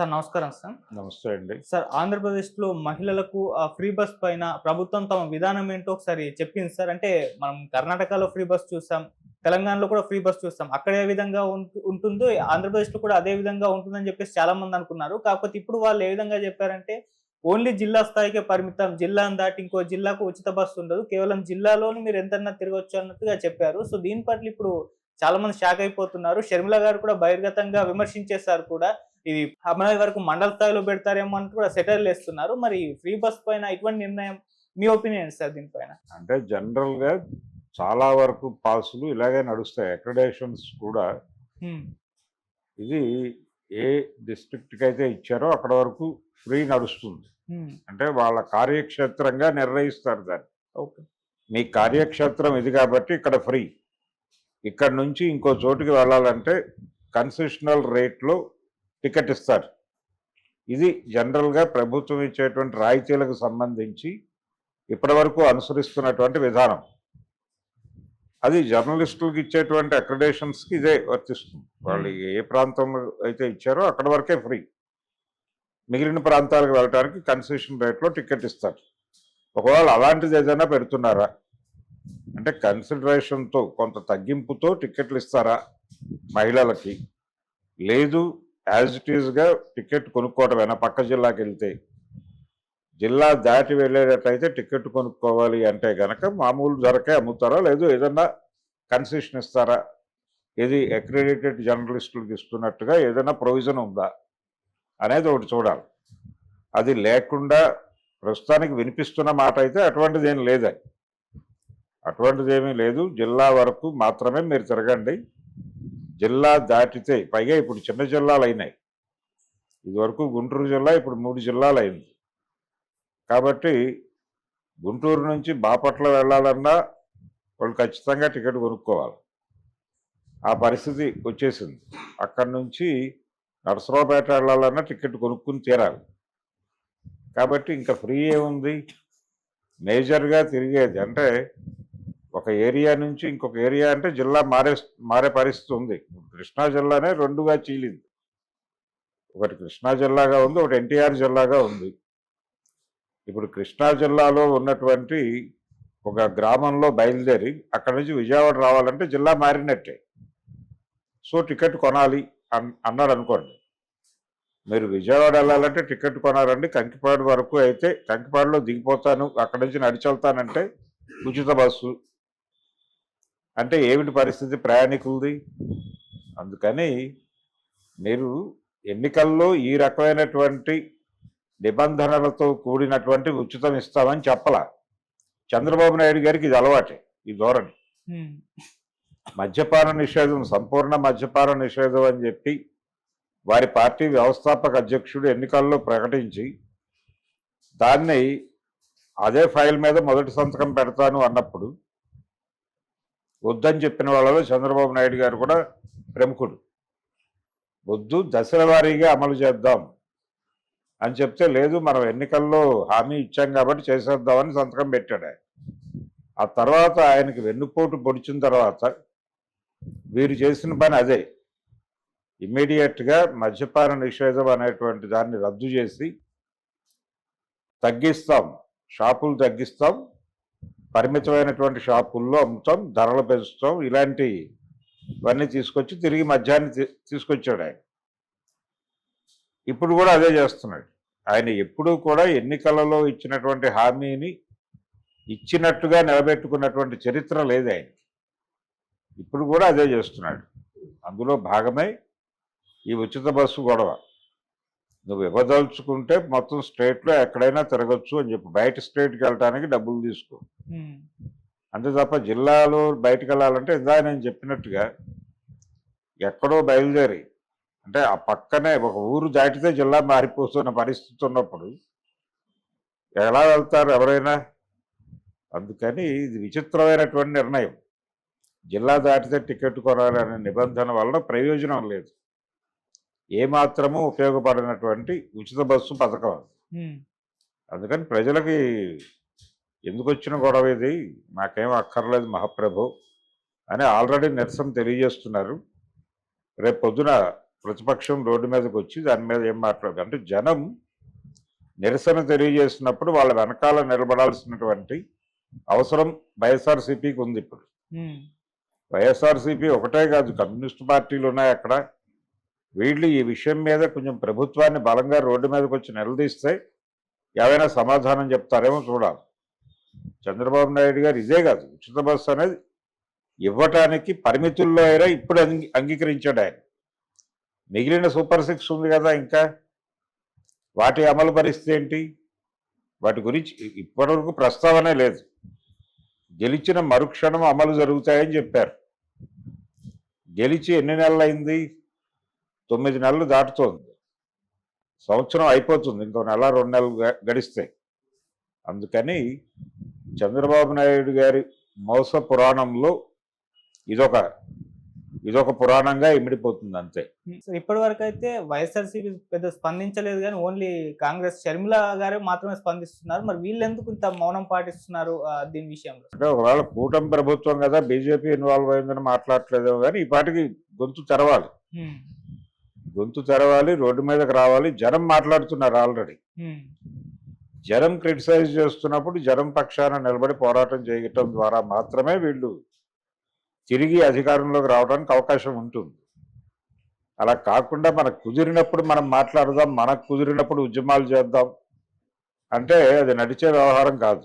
Sir నమస్కారం sir. నమస్తే అండి. సార్ ఆంధ్రప్రదేశ్లో మహిళలకు ఆ ఫ్రీ బస్ పైన ప్రభుత్వం తమ విధానం ఏంటో ఒకసారి చెప్పింది సార్. అంటే మనం కర్ణాటకలో ఫ్రీ బస్ చూసాం తెలంగాణలో కూడా ఫ్రీ బస్ చూస్తాం అక్కడ ఏ విధంగా ఉంటు- ఉంటుందో ఆంధ్రప్రదేశ్లో కూడా అదే విధంగా ఉంటుందని చెప్పేసి చాలా మంది అనుకున్నారు. కాకపోతే ఇప్పుడు వాళ్ళు ఏ విధంగా చెప్పారంటే ఓన్లీ జిల్లా స్థాయికే పరిమితం. జిల్లాను దాటి ఇంకో జిల్లాకు ఉచిత బస్సు ఉండదు. కేవలం జిల్లాలోని మీరు ఎంతన్నా తిరగొచ్చు అన్నట్టుగా చెప్పారు. సో దీని పట్ల ఇప్పుడు చాలా మంది షాక్ అయిపోతున్నారు. షర్మిల గారు కూడా బహిర్గతంగా విమర్శించేశారు కూడా. ఇది అమరావతి వరకు మండల స్థాయిలో పెడతారేమో అని కూడా సెటర్లు వేస్తున్నారు. మరి ఫ్రీ బస్ పైన ఇటువంటి నిర్ణయం మీ ఒపీనియన్ సార్ దీనిపైన? అంటే జనరల్గా చాలా వరకు పాసులు ఇలాగే నడుస్తాయి. అక్రిడేషన్స్ కూడా. ఇది ఏ డిస్ట్రిక్ట్కి అయితే ఇచ్చారో అక్కడ వరకు ఫ్రీ నడుస్తుంది. అంటే వాళ్ళ కార్యక్షేత్రంగా నిర్ణయిస్తారు దాన్ని. ఓకే. మీ కార్యక్షేత్రం ఇది కాబట్టి ఇక్కడ ఫ్రీ. ఇక్కడ నుంచి ఇంకో చోటుకి వెళ్ళాలంటే కన్సెషనల్ రేట్లో టికెట్ ఇస్తారు. ఇది జనరల్గా ప్రభుత్వం ఇచ్చేటువంటి రాయితీలకు సంబంధించి ఇప్పటివరకు అనుసరిస్తున్నటువంటి విధానం. అది జర్నలిస్టులకు ఇచ్చేటువంటి అక్రిడేషన్స్కి ఇదే వర్తిస్తుంది. వాళ్ళు ఏ ప్రాంతంలో అయితే ఇచ్చారో అక్కడ వరకే ఫ్రీ. మిగిలిన ప్రాంతాలకు వెళ్ళడానికి కన్సెషన్ రేట్లో టికెట్ ఇస్తారు. ఒకవేళ అలాంటిది ఏదైనా పెడుతున్నారా? అంటే కన్సిడరేషన్తో కొంత తగ్గింపుతో టికెట్లు ఇస్తారా? మహిళలకి. లేదు యాజ్ ఇట్ ఈస్గా టికెట్ కొనుక్కోవటమేనా పక్క జిల్లాకి వెళ్తే. జిల్లా దాటి వెళ్ళేటట్లయితే టికెట్ కొనుక్కోవాలి అంటే గనక మామూలు ధరకే అమ్ముతారా? లేదు ఏదన్నా కన్సెషన్ ఇస్తారా? ఏది అక్రెడిటెడ్ జర్నలిస్టులకు ఇస్తున్నట్టుగా ఏదైనా ప్రొవిజన్ ఉందా? అనేది ఒకటి చూడాలి. అది లేకుండా ప్రస్తుతానికి వినిపిస్తున్న మాట అయితే అటువంటిది ఏం లేదని అటువంటిది ఏమీ లేదు. జిల్లా వరకు మాత్రమే మీరు తిరగండి. జిల్లా దాటితే పైగా ఇప్పుడు చిన్న జిల్లాలు అయినాయి. ఇదివరకు గుంటూరు జిల్లా ఇప్పుడు మూడు జిల్లాలు అయింది. కాబట్టి గుంటూరు నుంచి బాపట్ల వెళ్ళాలన్నా వాళ్ళు ఖచ్చితంగా టికెట్ కొనుక్కోవాలి. ఆ పరిస్థితి వచ్చేసింది. అక్కడి నుంచి నరసరావుపేట వెళ్ళాలన్నా టికెట్ కొనుక్కుని తీరాలి. కాబట్టి ఇంకా ఫ్రీ ఏముంది మేజర్గా తిరిగేది అంటే ఒక ఏరియా నుంచి ఇంకొక ఏరియా అంటే జిల్లా మారే మారే పరిస్థితి ఉంది. కృష్ణా జిల్లానే రెండుగా చీలింది. ఒకటి కృష్ణా జిల్లాగా ఉంది ఒకటి ఎన్టీఆర్ జిల్లాగా ఉంది. ఇప్పుడు కృష్ణా జిల్లాలో ఉన్నటువంటి ఒక గ్రామంలో బయలుదేరి అక్కడి నుంచి విజయవాడ రావాలంటే జిల్లా మారినట్టే. సో టికెట్ కొనాలి అన్ అన్నాడు అనుకోండి. మీరు విజయవాడ వెళ్ళాలంటే టికెట్ కొనాలండి. కంకిపాడు వరకు అయితే కంకిపాడులో దిగిపోతాను అక్కడి నుంచి నడిచి వెళ్తానంటే ఉచిత బస్సు అంటే ఏమిటి పరిస్థితి ప్రయాణికులది? అందుకని మీరు ఎన్నికల్లో ఈ రకమైనటువంటి నిబంధనలతో కూడినటువంటి ఉచితం ఇస్తామని చెప్పలా. చంద్రబాబు నాయుడు గారికి ఇది అలవాటే ఈ ధోరణి. మద్యపాన నిషేధం సంపూర్ణ మద్యపాన నిషేధం అని చెప్పి వారి పార్టీ వ్యవస్థాపక అధ్యక్షుడు ఎన్నికల్లో ప్రకటించి దాన్ని అదే ఫైల్ మీద మొదటి సంతకం పెడతాను అన్నప్పుడు వద్దని చెప్పిన వాళ్ళలో చంద్రబాబు నాయుడు గారు కూడా ప్రముఖుడు వద్దు దశల వారీగా అమలు చేద్దాం అని చెప్తే లేదు మనం ఎన్నికల్లో హామీ ఇచ్చాం కాబట్టి చేసేద్దామని సంతకం పెట్టాడు ఆ తర్వాత ఆయనకి వెన్నుపోటు పొడిచిన తర్వాత వీరు చేసిన పని అదే. ఇమ్మీడియట్గా మద్యపాన నిషేధం అనేటువంటి దాన్ని రద్దు చేసి తగ్గిస్తాం షాపులు తగ్గిస్తాం పరిమితమైనటువంటి షాపుల్లో అమ్ముతాం ధరలు పెంచుతాం. ఇలాంటి ఇవన్నీ తీసుకొచ్చి తిరిగి మధ్యాహ్నం తీసుకొచ్చాడు ఆయన. ఇప్పుడు కూడా అదే చేస్తున్నాడు. ఆయన ఎప్పుడూ కూడా ఎన్నికలలో ఇచ్చినటువంటి హామీని ఇచ్చినట్టుగా నిలబెట్టుకున్నటువంటి చరిత్ర లేదు ఆయన ఇప్పుడు కూడా అదే చేస్తున్నాడు. అందులో భాగమై ఈ ఉచిత బస్సు గొడవ. నువ్వు ఇవ్వదలుచుకుంటే మొత్తం స్టేట్లో ఎక్కడైనా తిరగచ్చు అని చెప్పి. బయట స్టేట్కి వెళ్ళడానికి డబ్బులు తీసుకో. అంతే తప్ప జిల్లాలో బయటకు వెళ్ళాలంటే ఇందా నేను చెప్పినట్టుగా ఎక్కడో బయలుదేరి. అంటే ఆ పక్కనే ఒక ఊరు దాటితే జిల్లా మారిపోతున్న పరిస్థితి ఉన్నప్పుడు ఎలా వెళ్తారు ఎవరైనా? అందుకని ఇది విచిత్రమైనటువంటి నిర్ణయం. జిల్లా దాటితే టికెట్ కొనాలి అనే నిబంధన వలన ప్రయోజనం లేదు. ఏమాత్రము ఉపయోగపడినటువంటి ఉచిత బస్సు పథకం. అందుకని ప్రజలకి ఎందుకు వచ్చిన గొడవ ఇది? మాకేం అక్కర్లేదు మహాప్రభు అని ఆల్రెడీ నిరసన తెలియజేస్తున్నారు. రేపు పొద్దున ప్రతిపక్షం రోడ్డు మీదకి వచ్చి దాని మీద ఏం మాట్లాడదు అంటే జనం నిరసన తెలియజేసినప్పుడు వాళ్ళ వెనకాల నిలబడాల్సినటువంటి అవసరం వైఎస్ఆర్సీపీకి ఉంది ఇప్పుడు. వైఎస్ఆర్సీపీ ఒకటే కాదు కమ్యూనిస్ట్ పార్టీలు ఉన్నాయి అక్కడ. వీళ్ళు ఈ విషయం మీద కొంచెం ప్రభుత్వాన్ని బలంగా రోడ్డు మీదకి వచ్చి నిలదీస్తే ఏమైనా సమాధానం చెప్తారేమో చూడాలి. చంద్రబాబు నాయుడు గారు ఇదే కాదు ఉచిత బస్సు అనేది ఇవ్వటానికి పరిమితుల్లో అయినా ఇప్పుడు అంగీ అంగీకరించాడు ఆయన. మిగిలిన సూపర్ సిక్స్ ఉంది కదా ఇంకా. వాటి అమలు పరిస్థితి ఏంటి? వాటి గురించి ఇప్పటివరకు ప్రస్తావనే లేదు. గెలిచిన మరుక్షణం అమలు జరుగుతాయని చెప్పారు. గెలిచి ఎన్ని నెలలు అయింది తొమ్మిది నెలలు దాటుతోంది. సంవత్సరం అయిపోతుంది. ఇంకో నెల రెండు నెలలు గడిస్తే. అందుకని చంద్రబాబు నాయుడు గారి మోస పురాణంలో ఇదొక ఇదొక పురాణంగా ఇమిడిపోతుంది అంతే. ఇప్పటి వరకు అయితే వైఎస్ఆర్సీపీ పెద్ద స్పందించలేదు కానీ ఓన్లీ కాంగ్రెస్ షర్మిల గారే మాత్రమే స్పందిస్తున్నారు. మరి వీళ్ళు ఎందుకు ఇంత మౌనం పాటిస్తున్నారు దీని విషయంలో? అంటే ఒకవేళ కూటమి ప్రభుత్వం కదా బీజేపీ ఇన్వాల్వ్ అయిందని మాట్లాడట్లేదేమో కానీ ఈ పాటికి గొంతు తెరవాలి. గొంతు తెరవాలి రోడ్డు మీదకి రావాలి జనం మాట్లాడుతున్నారు ఆల్రెడీ. జనం క్రిటిసైజ్ చేస్తున్నప్పుడు జనం పక్షాన నిలబడి పోరాటం చేయటం ద్వారా మాత్రమే వీళ్ళు తిరిగి అధికారంలోకి రావడానికి అవకాశం ఉంటుంది. అలా కాకుండా మనకు కుదిరినప్పుడు మనం మాట్లాడదాం మనకు కుదిరినప్పుడు ఉద్యమాలు చేద్దాం. అంటే అది నడిచే వ్యవహారం కాదు.